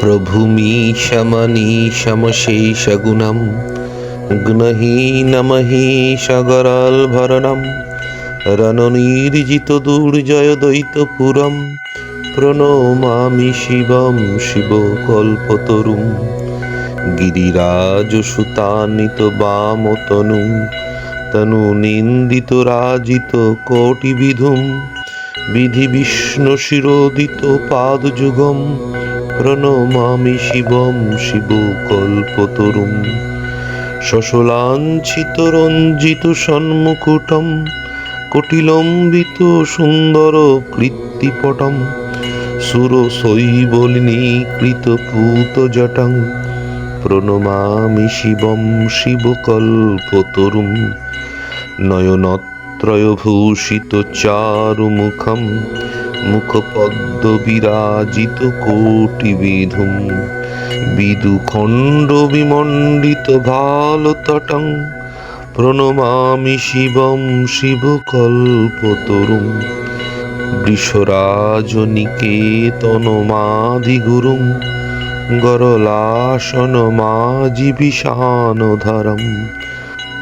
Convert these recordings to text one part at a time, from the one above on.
प्रभुमीशमनीशमशेषगुणं ग्नहीनमहीशगराल्भरणं रणनिर्जितदुर्जयद्वैतपुरं प्रणमामि शिवं शिवकल्पतरुं गिरिराजसुतान्वितवामतनुं तनुनिन्दितराजितकोटिविधुं विधिविष्णुशिरोदितपादयुगम् প্রণমামি শিবম, শিব কল্পতরুম শশলাঞ্ছিত রঞ্জিত সন্মুকুটম, কটিলম্বিত সুন্দর কৃত্তিপটম। সুর শৈবলিনীকৃত পূত জটং প্রণমামি শিবম শিবকল্পতরুম নয়নত্রয়ভূষিত চারুমুখম মুখপদ্ম বিরাজিত কোটিবিধুম। বিদুখণ্ড বিমণ্ডিত ভালতটং। প্রণমামি শিবম শিবকল্পতরুম। বৃষরাজনিকেতনমাদিগুরুং গরলাসনমাজিবিষানধরম।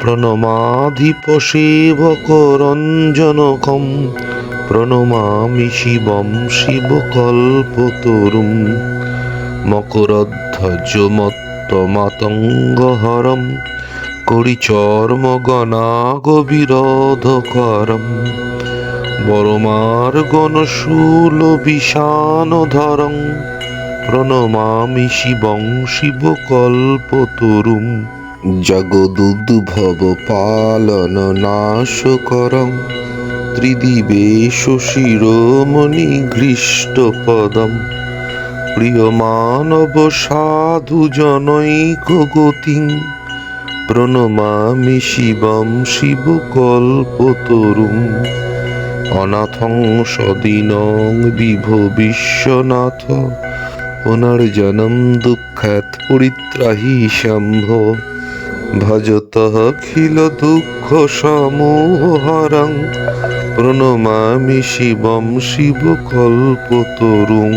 প্রণমাধিপসেবকরঞ্জনকম। প্রণমামি শিবম শিবকল্পতরুম মকরধ্বজমত্তমাতঙ্গহরম করিচর্মগণাগবিরোধকরম বরমার্গণশূল বিষানধরং প্রণমামি শিবং শিবকল্পতরুম জগদুদ্ভব পালন নাশকরং ত্রিদিবেশ শিরোমণি প্রিয় মানব সাধু জনৈক গতিং প্রণমামি শিবম শিবকল্পতরুম অনাথং সদিনং বিভ বিশ্বনাথ, পুনর্জনম দুঃখাত পরিত্রাহি শম্ভ। ভজতখিল দুঃখ সমূহরং প্রণমামি শিবম শিবকল্পতরুং